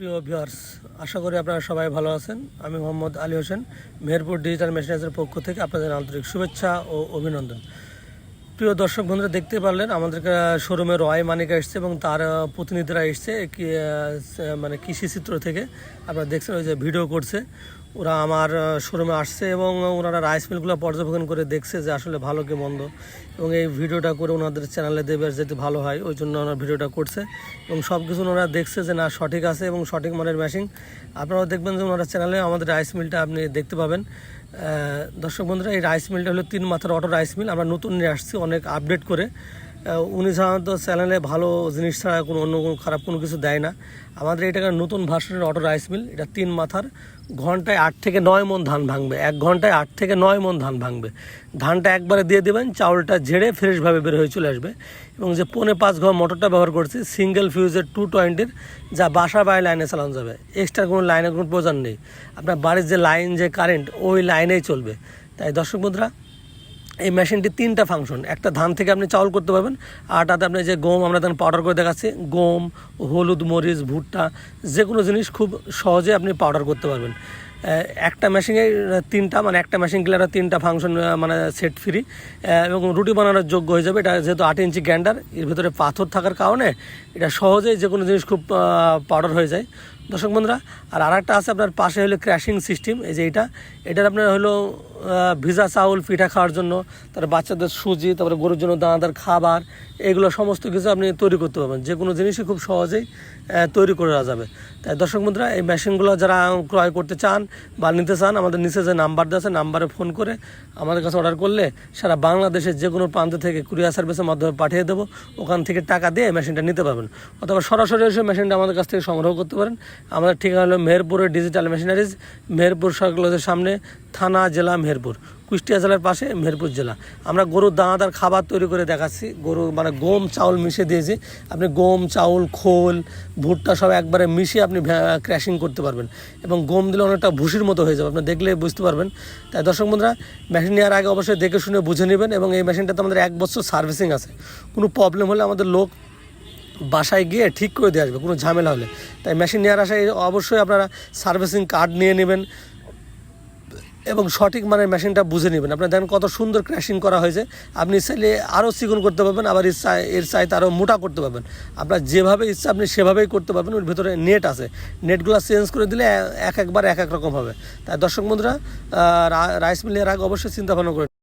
প্রিয় ভিউয়ার্স, আশা করি আপনারা সবাই ভালো আছেন। আমি মোহাম্মদ আলী হোসেন, মেহেরপুর ডিজিটাল মেশিনাইজের পক্ষ থেকে আপনাদের আন্তরিক শুভেচ্ছা ও অভিনন্দন। প্রিয় দর্শক বন্ধুরা, দেখতে পারলেন আমাদের শোরুমে রয় মানিকা এসছে এবং তার প্রতিনিধিরা এসছে মানে কৃষি চিত্র থেকে। আপনারা দেখছেন ওই যে ভিডিও করছে। ওরা আমার শোরুমে আসছে এবং ওনারা রাইস মিলগুলো পর্যবেক্ষণ করে দেখছে যে আসলে ভালো কি মন্দ। এবং এই ভিডিওটা করে ওনাদের চ্যানেলে দেবে যেতে ভালো হয়, ওই জন্য ওনার ভিডিওটা করছে। এবং সব কিছু ওনারা দেখছে যে না, সঠিক আছে এবং সঠিক মানের মেশিন আপনারাও দেখবেন যে ওনারা চ্যানেলে আমাদের রাইস মিলটা আপনি দেখতে পাবেন। দর্শক বন্ধুরা, এই রাইস মিলটা হলো তিন মাথার অটো রাইস মিল আমরা নতুন নিয়ে আসছি, অনেক আপডেট করে। উনি সাধারণত চ্যানেলে ভালো জিনিস ছাড়া কোনো অন্য কোনো খারাপ কোনো কিছু দেয় না। আমাদের এটা নতুন ভার্সনের অটো রাইস মিল, এটা তিন মাথার, ঘন্টায় আট থেকে নয় মন ধান ভাঙবে। এক ঘন্টায় আট থেকে নয় মন ধান ভাঙবে। ধানটা একবারে দিয়ে দেবেন, চাউলটা ঝেড়ে ফ্রেশভাবে বের হয়ে চলে আসবে। এবং যে পৌনে পাঁচ ঘর মোটরটা ব্যবহার করছি, সিঙ্গেল ফিউজের টু টোয়েন্টির, যা বাসা বাড়ি লাইনে চালানো যাবে। এক্সট্রা কোনো লাইনের কোনো প্রয়োজন নেই। আপনার বাড়ির যে লাইন, যে কারেন্ট, ওই লাইনেই চলবে। তাই দর্শক বন্ধুরা এই মেশিনটি তিনটা ফাংশন একটা ধান থেকে আপনি চাউল করতে পারবেন আরটাতে আপনি যে গম, আমরা তখন পাউডার করে দেখাচ্ছি। গম, হলুদ, মরিচ, ভুট্টা যে কোনো জিনিস খুব সহজে আপনি পাউডার করতে পারবেন। একটা মেশিনে তিনটা মানে একটা মেশিন কিলারে তিনটা ফাংশন মানে সেট ফ্রি এবং রুটি বানানোর যোগ্য হয়ে যাবে। এটা যেহেতু আট ইঞ্চি গ্যান্ডার এর ভিতরে পাথর থাকার কারণে এটা সহজেই যে কোনো জিনিস খুব পাউডার হয়ে যায়। দর্শক বন্ধুরা, আর আরেকটা আছে আপনার পাশে হলো ক্র্যাশিং সিস্টেম এই যে এটা। এটার আপনার হলো ভিজা চাউল, পিঠা খাওয়ার জন্য, তারপরে বাচ্চাদের সুজি, তারপরে গরুর জন্য দানাদার খাবার, এগুলো সমস্ত কিছু আপনি তৈরি করতে পারবেন। যে কোনো জিনিসই খুব সহজেই তৈরি করে দেওয়া যাবে। তাই দর্শক বন্ধুরা, এই মেশিনগুলো যারা ক্রয় করতে চান বা নিতে চান, আমাদের নিচে যে নাম্বার দেওয়া আছে নাম্বারে ফোন করে আমাদের কাছে অর্ডার করলে সারা বাংলাদেশের যে কোনো প্রান্ত থেকে কুরিয়ার সার্ভিসের মাধ্যমে পাঠিয়ে দেবো। ওখান থেকে টাকা দিয়ে মেশিনটা নিতে পারবেন। অথবা সরাসরি এসে মেশিনটা আমাদের কাছ থেকে সংগ্রহ করতে পারেন। আমাদের ঠিকানা হলো মেহেরপুরের ডিজিটাল মেশিনারিজ মেহেরপুর সরকারের সামনে, থানা, জেলা, মেহেরপুর। কুষ্টিয়া জেলার পাশে মেহেরপুর জেলা। আমরা গরুর দানাদার খাবার তৈরি করে দেখাচ্ছি। গরু মানে গম, চাউল মিশিয়ে দিয়েছি। আপনি গম, চাউল, খোল, ভুট্টা সব একবারে মিশিয়ে আপনি ক্র্যাশিং করতে পারবেন। এবং গম দিলে অনেকটা ভুসির মতো হয়ে যাবে। আপনি দেখলে বুঝতে পারবেন। তাই দর্শক বন্ধুরা মেশিন নেওয়ার আগে অবশ্যই দেখে শুনে বুঝে নেবেন এবং এই মেশিনটাতে আমাদের এক বছর সার্ভিসিং আছে। কোনো প্রবলেম হলে আমাদের লোক বাসায় গিয়ে ঠিক করে দিয়ে আসবে, কোনো ঝামেলা হলে। তাই মেশিন নেওয়ার আশায় অবশ্যই আপনারা সার্ভিসিং কার্ড নিয়ে নেবেন এবং সঠিক মানের মেশিনটা বুঝে নেবেন। আপনার দেখেন কত সুন্দর ক্র্যাশিং করা হয়েছে। আপনি চাইলে আরও চিকন করতে পারবেন, আবার ইচ্ছা এর চাইতে আরও মোটা করতে পারবেন। আপনার যেভাবে ইচ্ছা আপনি সেভাবেই করতে পারবেন, ওর ভিতরে নেট আছে। নেটগুলো চেঞ্জ করে দিলে এক একবার এক এক রকম হবে। তাই দর্শক বন্ধুরা রাইস মিলের আগে অবশ্যই চিন্তা ভাবনা করে